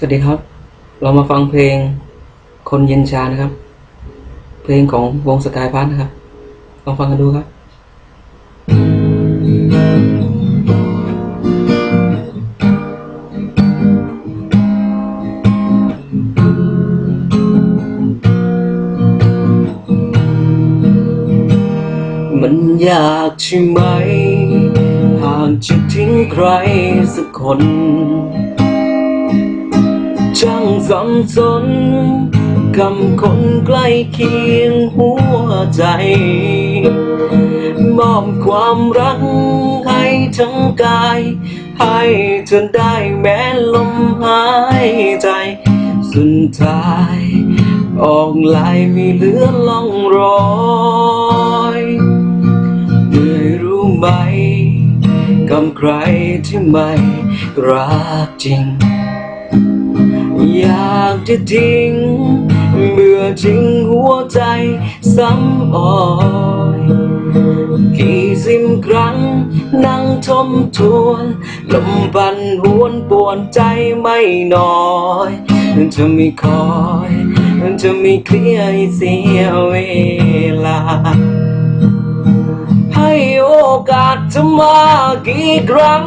สวัสดีครับ เรามาฟังเพลงคนเย็นชานะครับ เพลงของวงสกายพัทนะครับ ลองฟังกันดูครับมันยากใช่ไหม หากจะทิ้งใครสักคน สับสนคำคนใกล้เคียงหัวใจ มอบความรักให้ทั้งกาย ให้เธอได้แม้ลมหายใจ สุดท้าย ออกลายม่เหลือล่องรอยเหนื่อยรู้ไหมกับใครที่ไม่รักจริง อยากจะทิ้งเมื่อทิ้งหัวใจซ้ำอ่อยกี่สิบครั้ง นั่งทบทวนลมพันหวนปวนใจไม่น้อยจะไม่คอยจะไม่เคลียร์เสียเวลา ให้โอกาสเธอมากี่ครั้ง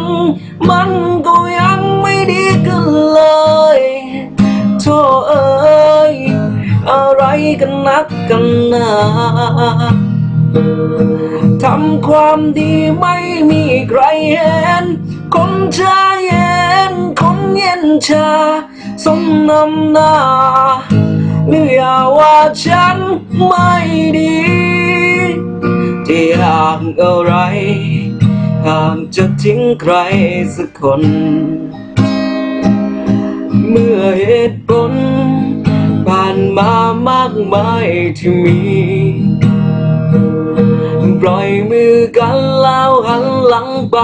มันก็ยังไม่ดีขึ้นเลย กักกันนาทำความดีไม่มีใครเห็น คนชาเย็น คนเย็นชา สมนำหน้าหรืออย่าว่าฉันไม่ดีที่อยากอะไรหากจะทิ้งใครสักคน เมื่อเหตุผลผ่าน มามากมายที่มี ปล่อยมือกันแล้วหันหลังไป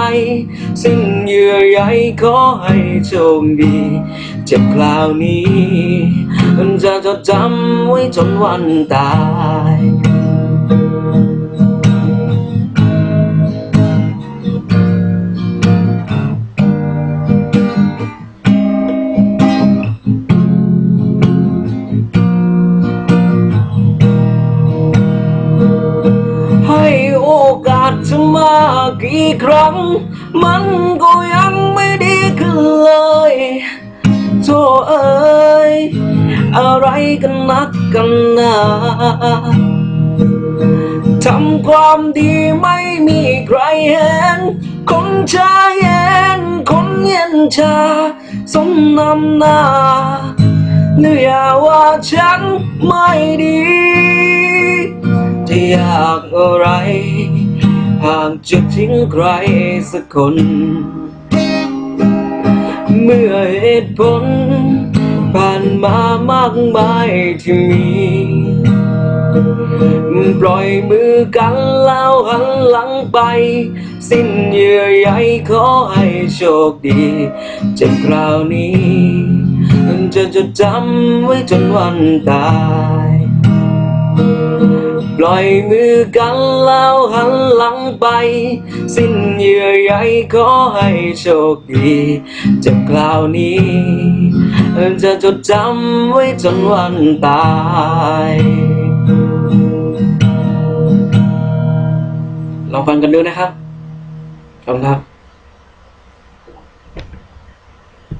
สิ้นเยื่อใยขอให้โชคดีเจ็บคราวนี้มันจะจดจำไว้จนวันตาย ให้โอกาสเธอมากี่ครั้ง มันก็ยังไม่ดีขึ้นเลยโธ่เอ้ยอะไรกันนักกันหนาทำความดีไม่มีใครเห็น คนชาเย็น คนเย็นชาสมนำหน้าเนื้อย่าว่าฉันไม่ดี ยากอะไร หากจะทิ้งใครสักคน เมื่อเหตุผล ผ่านมามากมายที่มีปล่อยมือกันแล้วหันหลังไป สิ้นเยื่อใยขอให้โชคดีเจ็บคราวนี้ จะจดจำไว้จนวันตาย ปล่อยมือกันแล้วหันหลังไป สิ้นเยื่อใยขอให้โชคดีจ็บคราวนี้ จะจดจำไว้จนวันตายลองฟังกันดูนะครับขอบคุณครับ